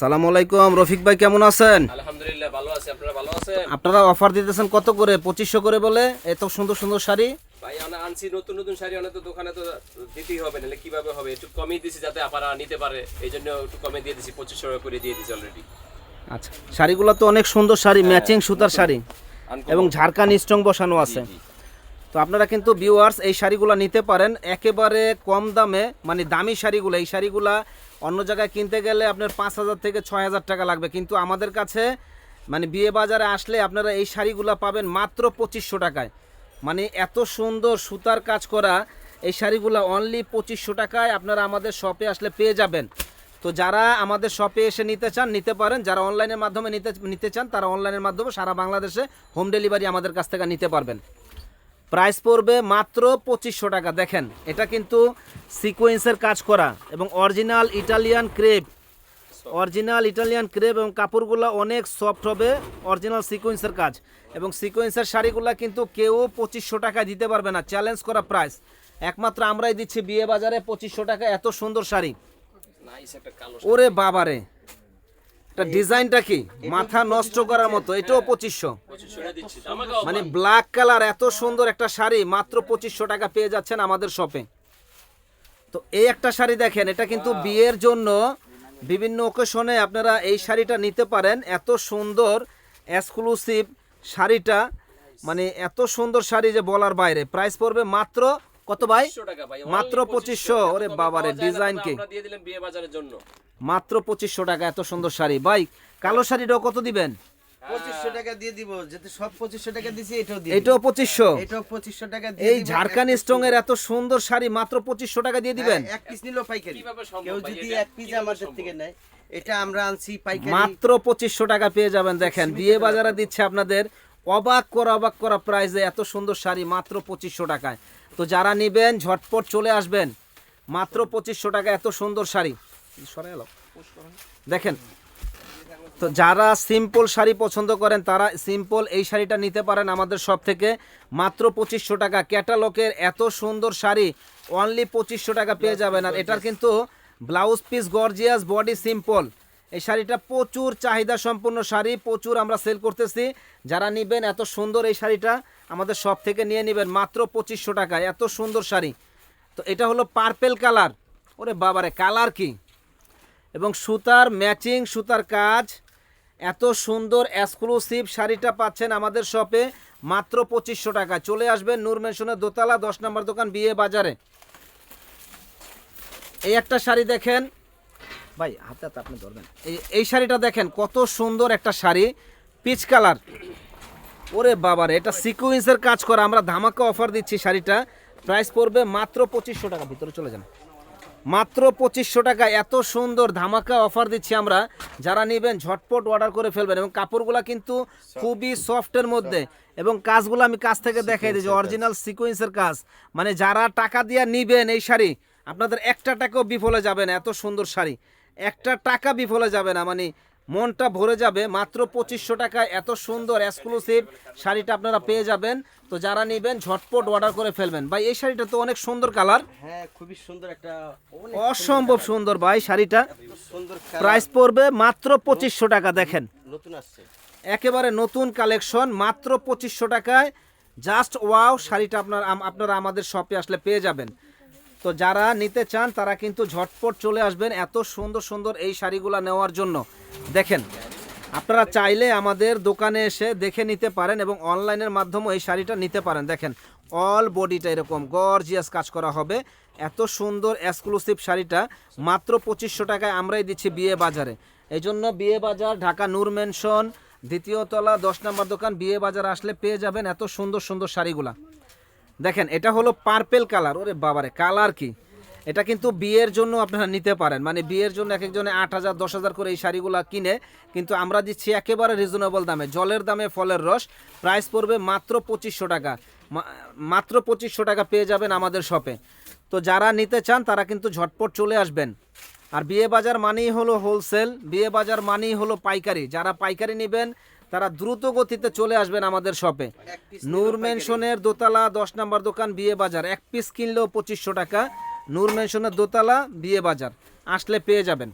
সালাম আলাইকুম রফিক ভাই কেমন আছেন? আলহামদুলিল্লাহ ভালো আছি। আপনারা ভালো আছেন? আপনারা অফার দিতেছেন কত করে? পঁচিশশো করে বলে এত সুন্দর সুন্দর শাড়ি? ভাই আমরা আনছি নতুন নতুন শাড়ি অনেক তো দোকানে তো দিতেই হবে নাহলে কীভাবে হবে? একটু কমই দিছি যাতে আপনারা নিতে পারে। এই জন্য একটু কমে দিয়ে দিছি পঁচিশশো করে দিয়ে দিছি অলরেডি আচ্ছা শাড়িগুলো তো অনেক সুন্দর শাড়ি ম্যাচিং সুতার শাড়ি। এবং ঝাড়খান স্ট্রং বসানো আছে। তো আপনারা কিন্তু ভিউয়ার্স এই শাড়িগুলো নিতে পারেন। একেবারে কম দামে মানে দামি শাড়িগুলো, এই শাড়িগুলা অন্য জায়গায় কিনতে গেলে আপনার পাঁচ হাজার থেকে ছয় হাজার টাকা লাগবে। কিন্তু আমাদের কাছে মানে বিয়ে বাজারে আসলে আপনারা এই শাড়িগুলো পাবেন মাত্র পঁচিশশো টাকায়। মানে এত সুন্দর সুতার কাজ করা এই শাড়িগুলো অনলি পঁচিশশো টাকায় আপনারা আমাদের শপে আসলে পেয়ে যাবেন। তো যারা আমাদের শপে এসে নিতে চান, নিতে পারেন। যারা অনলাইনের মাধ্যমে নিতে নিতে চান, তারা অনলাইনের মাধ্যমে সারা বাংলাদেশে হোম ডেলিভারি আমাদের কাছ থেকে নিতে পারবেন। প্রাইস পড়বে মাত্র পঁচিশশো টাকা। দেখেন এটা কিন্তু সিকোয়েন্সের কাজ করা এবং original Italian crepe. Original Italian crepe এবং কাপড়গুলো অনেক সফট হবে অরিজিনাল সিকোয়েন্সের কাজ। এবং সিকোয়েন্সের শাড়িগুলো কিন্তু কেউ পঁচিশশো টাকা দিতে পারবে না চ্যালেঞ্জ করা প্রাইস। একমাত্র আমরাই দিচ্ছি বিয়ে বাজারে পঁচিশশো টাকা এত সুন্দর শাড়ি। ওরে বাবারে। এটা ডিজাইনটা কি? মাথা নষ্ট করার মতো? এটাও পঁচিশশো। মানে ব্ল্যাক কালার এত সুন্দর একটা শাড়ি মাত্র পঁচিশশো টাকা পেয়ে যাচ্ছেন আমাদের শপে তো এই একটা শাড়ি দেখেন এটা কিন্তু বিয়ের জন্য বিভিন্ন ওকেশনে আপনারা এই শাড়িটা নিতে পারেন। এত সুন্দর এক্সক্লুসিভ শাড়িটা। মানে এত সুন্দর শাড়ি যে বলার বাইরে। প্রাইস পড়বে মাত্র কত ভাই? 2500 টাকা ভাই মাত্র 2500 ওরে বাবারে, ডিজাইন কি? দিয়ে দিলাম বিয়ে বাজারের জন্য। মাত্র পঁচিশশো টাকা এত সুন্দর শাড়ি। ভাই কালো শাড়িটাও কত দিবেন? পঁচিশশো টাকা দিয়ে দিব যেহেতু সব পঁচিশশো টাকা দিছি এটাও দিয়ে এটাও পঁচিশশো? এটাও পঁচিশশো টাকা এই ঝাড়খান স্ট্রং এর এত সুন্দর শাড়ি মাত্র পঁচিশশো টাকা দিয়ে দিবেন? হ্যাঁ, এক পিস নিলো পাইকারি। কেউ যদি এক পিস আমাদের থেকে নেয় এটা আমরা আনছি পাইকারি। মাত্র পঁচিশশো টাকা পেয়ে যাবেন দেখেন। বিয়ে বাজারে দিচ্ছে আপনাদের অবাক করা অবাক করা প্রাইসে এত সুন্দর শাড়ি মাত্র পঁচিশশো টাকায়। তো যারা নেবেন ঝটপট চলে আসবেন। মাত্র পঁচিশশো টাকা এত সুন্দর শাড়ি। সরে। দেখেন তো যারা সিম্পল শাড়ি পছন্দ করেন তারা সিম্পল এই শাড়িটা নিতে পারেন আমাদের সব থেকে। মাত্র পঁচিশশো টাকা। ক্যাটালগের এত সুন্দর শাড়ি অনলি পঁচিশশো টাকা পেয়ে যাবেন। আর এটার কিন্তু blouse piece gorgeous body simple এই শাড়িটা প্রচুর চাহিদা সম্পন্ন শাড়ি প্রচুর আমরা সেল করতেছি। যারা নেবেন এত সুন্দর এই শাড়িটা। আমাদের সব থেকে নিয়ে নেবেন মাত্র পঁচিশশো টাকা। এত সুন্দর শাড়ি। তো এটা হলো পার্পেল কালার ওরে বাবারে কালার কি? এবং সুতার ম্যাচিং সুতার কাজ। এত সুন্দর এক্সক্লুসিভ শাড়িটা পাচ্ছেন আমাদের শপে মাত্র পঁচিশশো টাকা। চলে আসবেন নূর মেনশনের দোতলা, দশ নম্বর দোকান, বিয়ে বাজারে। এই একটা শাড়ি দেখেন। ভাই, হাতে হাতে আপনি ধরবেন। এই এই শাড়িটা দেখেন, কত সুন্দর একটা শাড়ি। পিচ কালার ওরে বাবারে এটা সিকুয়েন্সের কাজ করা। আমরা ধামাকা অফার দিচ্ছি শাড়িটা। প্রাইস পড়বে মাত্র পঁচিশশো টাকা। ভিতরে চলে যান। মাত্র পঁচিশশো টাকা। এত সুন্দর ধামাকা অফার দিচ্ছি আমরা। যারা নেবেন ঝটপট অর্ডার করে ফেলবেন। এবং কাপড়গুলো কিন্তু খুবই সফটের মধ্যে। এবং কাজগুলো আমি কাছ থেকে দেখাই দিই যে অরিজিনাল সিকোয়েন্সের কাজ। মানে যারা টাকা দিয়ে নিবেন এই শাড়ি আপনাদের একটা টাকাও বিফলে যাবে না। এত সুন্দর শাড়ি। একটা টাকা বিফলে যাবে না। মানে মনটা ভরে যাবে। মাত্র পঁচিশশো টাকায় এত সুন্দর এক্সক্লুসিভ শাড়িটা আপনারা পেয়ে যাবেন। তো যারা নেবেন ঝটপট অর্ডার করে ফেলবেন। ভাই এই শাড়িটা তো অনেক সুন্দর কালার হ্যাঁ খুবই সুন্দর একটা অসম্ভব সুন্দর ভাই শাড়িটা। প্রাইস পড়বে মাত্র পঁচিশশো টাকা দেখেন। নতুন আসছে। একেবারে নতুন কালেকশন মাত্র পঁচিশশো টাকায়। জাস্ট ওয়াও শাড়িটা আপনার আপনারা আমাদের শপে আসলে পেয়ে যাবেন। তো যারা নিতে চান, তারা কিন্তু ঝটপট চলে আসবেন এত সুন্দর সুন্দর এই শাড়িগুলো নেওয়ার জন্য। দেখেন, আপনারা চাইলে আমাদের দোকানে এসে দেখে নিতে পারেন এবং অনলাইনের মাধ্যমে এই শাড়িটা নিতে পারেন। দেখেন অল বডিটা এরকম গর্জিয়াস কাজ করা হবে। এত সুন্দর এক্সক্লুসিভ শাড়িটা, মাত্র পঁচিশশো টাকায় আমরাই দিচ্ছি বিয়ে বাজারে। এই জন্য বিয়ে বাজার, ঢাকা নূর মেনশন দ্বিতীয় তলা, দশ নম্বর দোকান, বিয়ে বাজার আসলে পেয়ে যাবেন এত সুন্দর সুন্দর শাড়িগুলা। দেখেন, এটা হলো পার্পেল কালার ওরে বাবারে কালার কি? এটা কিন্তু বিয়ের জন্য আপনারা নিতে পারেন। মানে বিয়ের জন্য এক একজনে আট হাজার, দশ হাজার করে এই শাড়িগুলো কিনে, কিন্তু আমরা দিচ্ছি একেবারে রিজনেবল দামে, জলের দামে ফলের রস। প্রাইস পড়বে মাত্র পঁচিশশো টাকা। মাত্র পঁচিশশো টাকা পেয়ে যাবেন আমাদের শপে তো যারা নিতে চান, তারা কিন্তু ঝটপট চলে আসবেন। আর বিয়ে বাজার মানেই হলো হোলসেল বিয়ে বাজার মানেই হলো পাইকারি। যারা পাইকারি নেবেন তারা দ্রুত গতিতে চলে আসবেন আমাদের শপে নূর মেনশনের দোতলা দশ নম্বর দোকান বিয়ে বাজার। এক পিস কিনলেও পঁচিশশো টাকা। নূর মেনশনের দোতলা বিয়ে বাজার। আসলে পেয়ে যাবেন।